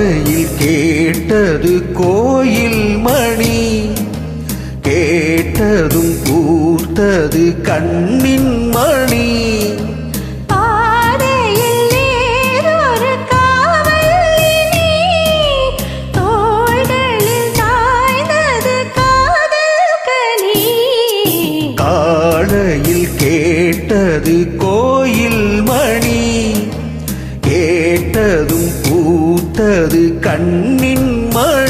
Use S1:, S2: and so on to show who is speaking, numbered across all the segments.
S1: காலையில் கேட்டது கோயில் மணி. கேட்டதும் கூர்த்தது கண்ணின் மணி. பூத்தது கண்ணின் மழை.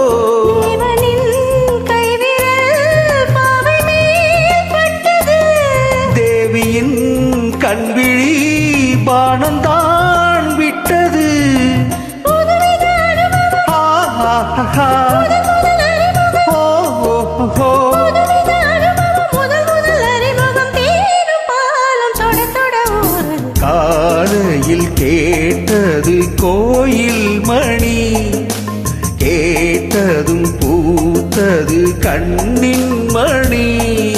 S1: கண்விழி பானந்தான் விட்டது. காலையில் கேட்டது கோயில் மணி. கேட்டதும் பூத்தது கண்ணின் மணி.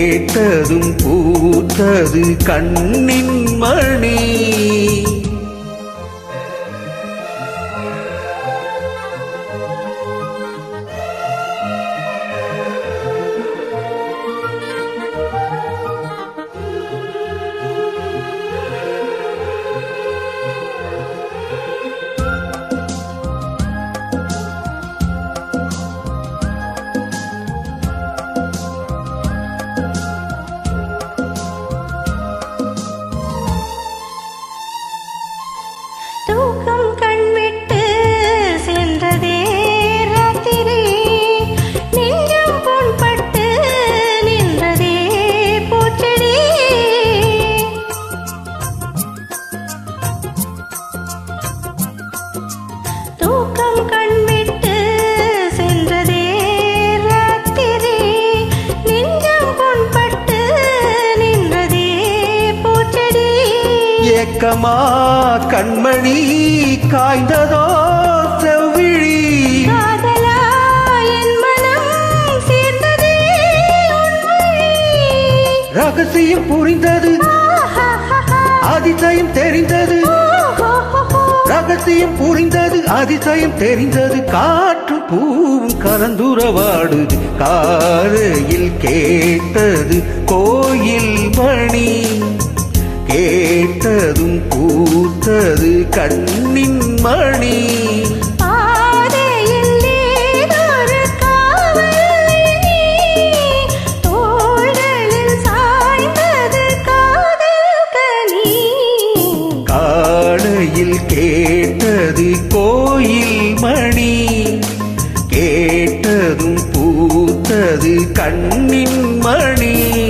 S1: கேட்டதும் பூத்தது கண்ணின் மணி. ஏக்கமா கண்மணி காய்ந்ததோ செவ்விழி. ரகசியம் புரிந்தது. அதிசயம் தெரிந்தது. ரகசியம் புரிந்தது அதிசயம் தெரிந்தது காற்றும் பூவும் கலந்துறவாடுது காலையில் கேட்டது கோயில் மணி கேட்டதும் பூத்தது கண்ணின் மணி. கேட்டது கோயில் மணி. கேட்டதும் பூத்தது கண்ணின் மணி.